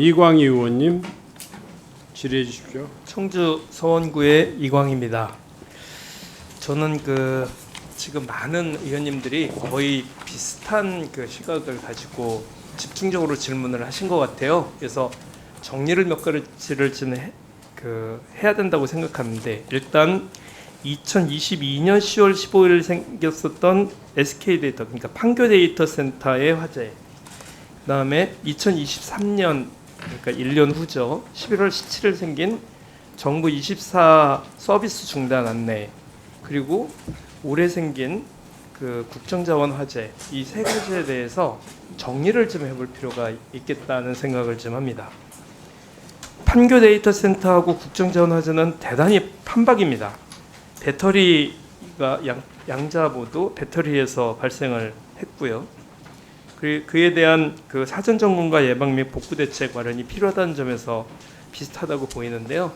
이광희 의원님 질의해 주십시오. 청주 서원구의 이광입니다. 저는 그 지금 많은 의원님들이 거의 비슷한 그 시각을 가지고 집중적으로 질문을 하신 것 같아요. 그래서 정리를 몇 가지를 좀 해, 그 해야 된다고 생각하는데 일단 2022년 10월 15일 생겼었던 SK 데이터 그러니까 판교 데이터 센터의 화재. 그다음에 2023년 그러니까 1년 후죠. 11월 17일 생긴 정부 24 서비스 중단 안내 그리고 올해 생긴 그 국정자원 화재 이 세 가지에 대해서 정리를 좀 해볼 필요가 있겠다는 생각을 좀 합니다. 판교 데이터 센터하고 국정자원 화재는 대단히 판박입니다. 배터리가 양, 양자 모두 배터리에서 발생을 했고요. 그, 그에 대한 그 사전 점검과 예방 및 복구 대책 마련이 필요하다는 점에서 비슷하다고 보이는데요.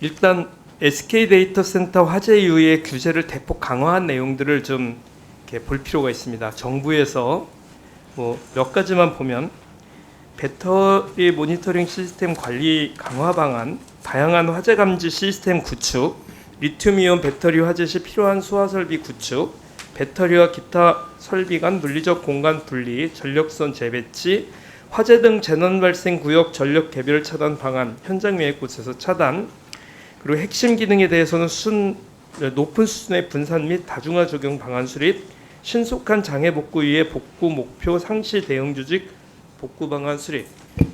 일단 SK 데이터 센터 화재 이후에 규제를 대폭 강화한 내용들을 좀 이렇게 볼 필요가 있습니다. 정부에서 뭐 몇 가지만 보면 배터리 모니터링 시스템 관리 강화 방안, 다양한 화재 감지 시스템 구축, 리튬이온 배터리 화재 시 필요한 수화 설비 구축, 배터리와 기타 설비 간 물리적 공간 분리, 전력선 재배치, 화재 등 재난 발생 구역 전력 개별 차단 방안, 현장 외의 곳에서 차단, 그리고 핵심 기능에 대해서는 순 높은 수준의 분산 및 다중화 적용 방안 수립, 신속한 장애 복구 위해 복구 목표 상시 대응 조직 복구 방안 수립.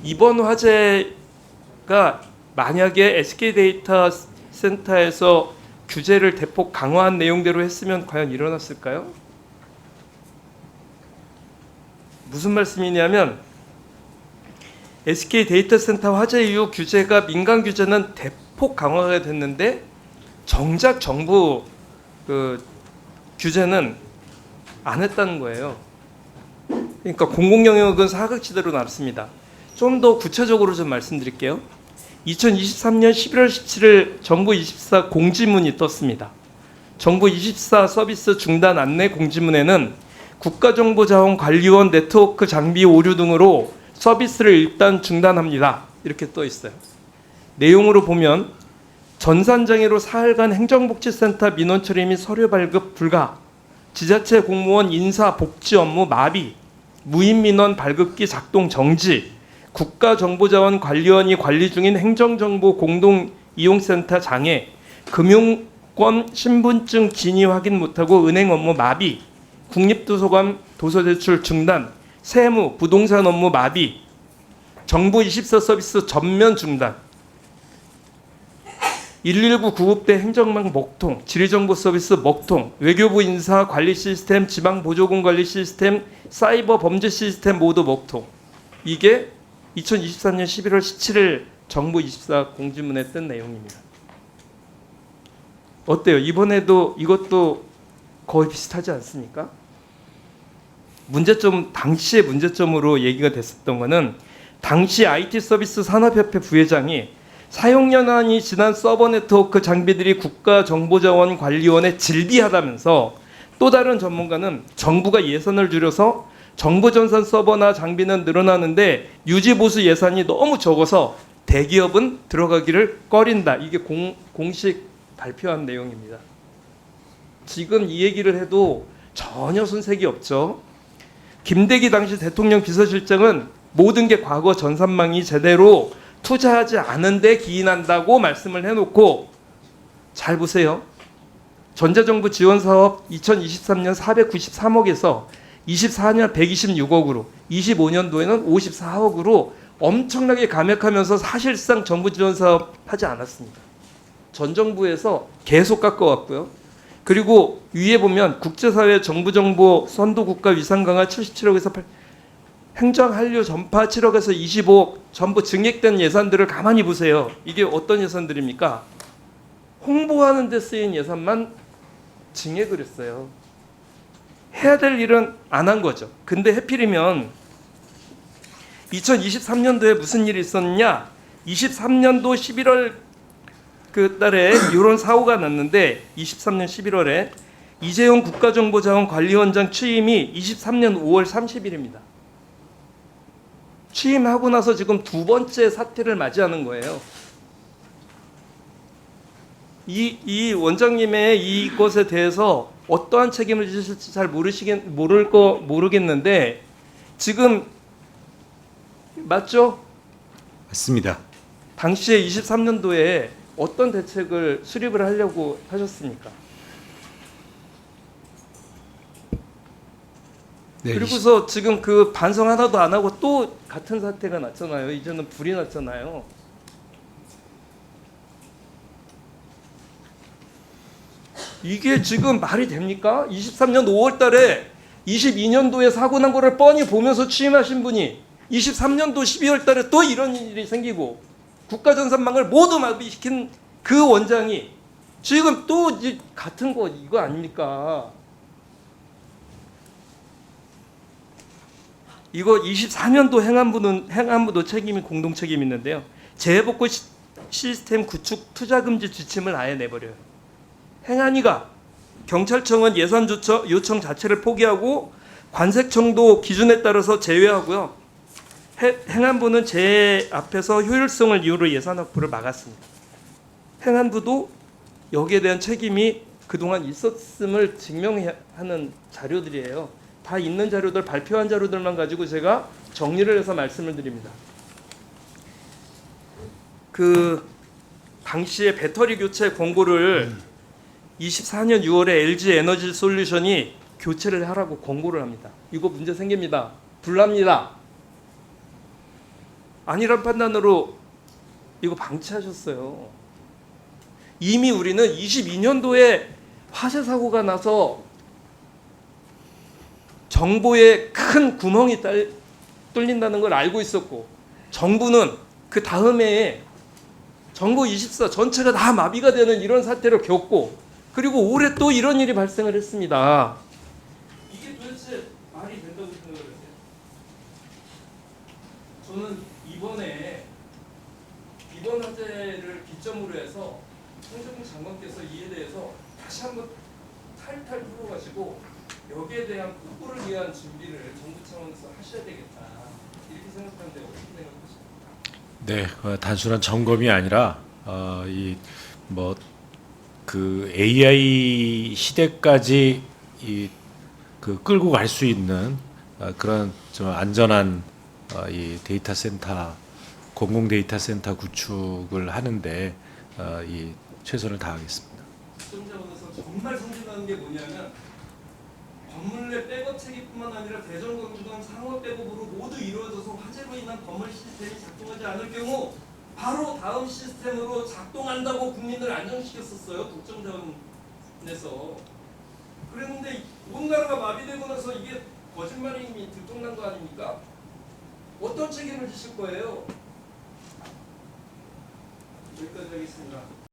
이번 화재가 만약에 SK 데이터 센터에서 규제를 대폭 강화한 내용대로 했으면 과연 일어났을까요? 무슨 말씀이냐면 SK 데이터 센터 화재 이후 규제가 민간 규제는 대폭 강화가 됐는데 정작 정부 그 규제는 안 했다는 거예요. 그러니까 공공 영역은 사각지대로 나눴습니다. 좀 더 구체적으로 좀 말씀드릴게요. 2023년 11월 17일 정부 24 공지문이 떴습니다. 정부 24 서비스 중단 안내 공지문에는 국가정보자원관리원 네트워크 장비 오류 등으로 서비스를 일단 중단합니다. 이렇게 떠 있어요. 내용으로 보면 전산장애로 사흘간 행정복지센터 민원 처리 및 서류 발급 불가, 지자체 공무원 인사 복지 업무 마비, 무인 민원 발급기 작동 정지, 국가정보자원관리원이 관리 중인 행정정보 공동 이용센터 장애, 금융권 신분증 진위 확인 못하고 은행 업무 마비, 국립도서관 도서 제출 중단, 세무, 부동산 업무 마비, 정부 24 서비스 전면 중단, 119 구급대 행정망 먹통, 지리정보 서비스 먹통, 외교부 인사 관리 시스템, 지방 보조금 관리 시스템, 사이버 범죄 시스템 모두 먹통. 이게 2023년 11월 17일 정부 24 공지문에 뜬 내용입니다. 어때요? 이번에도 이것도 거의 비슷하지 않습니까? 문제점 당시의 문제점으로 얘기가 됐었던 거는 당시 IT 서비스 산업협회 부회장이 사용 연한이 지난 서버 네트워크 장비들이 국가정보자원관리원에 질비하다면서 또 다른 전문가는 정부가 예산을 줄여서 정보전산 서버나 장비는 늘어나는데 유지 보수 예산이 너무 적어서 대기업은 들어가기를 꺼린다. 이게 공, 공식 발표한 내용입니다. 지금 이 얘기를 해도 전혀 손색이 없죠. 김대기 당시 대통령 비서실장은 모든 게 과거 전산망이 제대로 투자하지 않은데 기인한다고 말씀을 해놓고 잘 보세요. 전자정부 지원 사업 2023년 493억에서 24년 126억으로 25년도에는 54억으로 엄청나게 감액하면서 사실상 정부 지원 사업 하지 않았습니다. 전 정부에서 계속 깎아왔고요. 그리고 위에 보면 국제사회 정부 정보 선도 국가 위상 강화 77억에서 8, 행정 한류 전파 7억에서 25억 전부 증액된 예산들을 가만히 보세요. 이게 어떤 예산들입니까? 홍보하는 데 쓰인 예산만 증액을 했어요. 해야 될 일은 안 한 거죠. 근데 해필이면 2023년도에 무슨 일이 있었냐? 23년도 11월 그 달에 이런 사고가 났는데 23년 11월에 이재용 국가정보자원관리원장 취임이 23년 5월 30일입니다. 취임하고 나서 지금 두 번째 사태를 맞이하는 거예요. 이, 이 원장님의 이것에 대해서 어떠한 책임을 지실지 잘 모르시겠 모를 거 모르겠는데 지금 맞죠? 맞습니다. 당시에 23년도에 어떤 대책을 수립을 하려고 하셨습니까? 네, 그리고서 지금 그 반성 하나도 안 하고 또 같은 사태가 났잖아요. 이제는 불이 났잖아요. 이게 지금 말이 됩니까? 23년 5월 달에 22년도에 사고 난 거를 뻔히 보면서 취임하신 분이 23년도 12월 달에 또 이런 일이 생기고 국가 전산망을 모두 마비시킨 그 원장이 지금 또 같은 거 이거 아닙니까? 이거 24년도 행안부는 행안부도 책임이 공동 책임 있는데요. 재해복구 시, 시스템 구축 투자 금지 지침을 아예 내버려요. 행안위가 경찰청은 예산 요청 자체를 포기하고 관세청도 기준에 따라서 제외하고요. 해, 행안부는 제 앞에서 효율성을 이유로 예산 확보를 막았습니다. 행안부도 여기에 대한 책임이 그동안 있었음을 증명하는 자료들이에요. 다 있는 자료들 발표한 자료들만 가지고 제가 정리를 해서 말씀을 드립니다. 그 당시에 배터리 교체 권고를 24년 6월에 LG 에너지 솔루션이 교체를 하라고 권고를 합니다. 이거 문제 생깁니다. 불납니다. 아니란 판단으로 이거 방치하셨어요. 이미 우리는 22년도에 화재 사고가 나서 정보에 큰 구멍이 딸, 뚫린다는 걸 알고 있었고 정부는 그 다음에 정부 24 전체가 다 마비가 되는 이런 사태를 겪고 그리고 올해 또 이런 일이 발생을 했습니다. 이게 도대체 말이 된다고 생각을 하세요? 저는 이번에 이번 화재를 기점으로 해서 홍정국 장관께서 이에 대해서 다시 한번 탈탈 풀어가시고 여기에 대한 복구를 위한 준비를 정부 차원에서 하셔야 되겠다 이렇게 생각하는데 어떻게 생각하십니까? 네, 어, 단순한 점검이 아니라 어, 이뭐 그 AI 시대까지 이 그 끌고 갈 수 있는 어, 그런 좀 안전한 어, 이 데이터 센터 공공 데이터 센터 구축을 하는데 어, 이 최선을 다하겠습니다. 시청자분에서 정말 성질나는 게 뭐냐면 건물 내 백업 체계뿐만 아니라 대전 광주간 상업 백업으로 모두 이루어져서 화재로 인한 건물 시스템이 작동하지 않을 경우 바로 다음 시스템으로 작동한다고 국민을 안정시켰었어요 국정자원에서 그랬는데 온 나라가 마비되고 나서 이게 거짓말이 들통난 거 아닙니까? 어떤 책임을 지실 거예요? 여기까지 하겠습니다.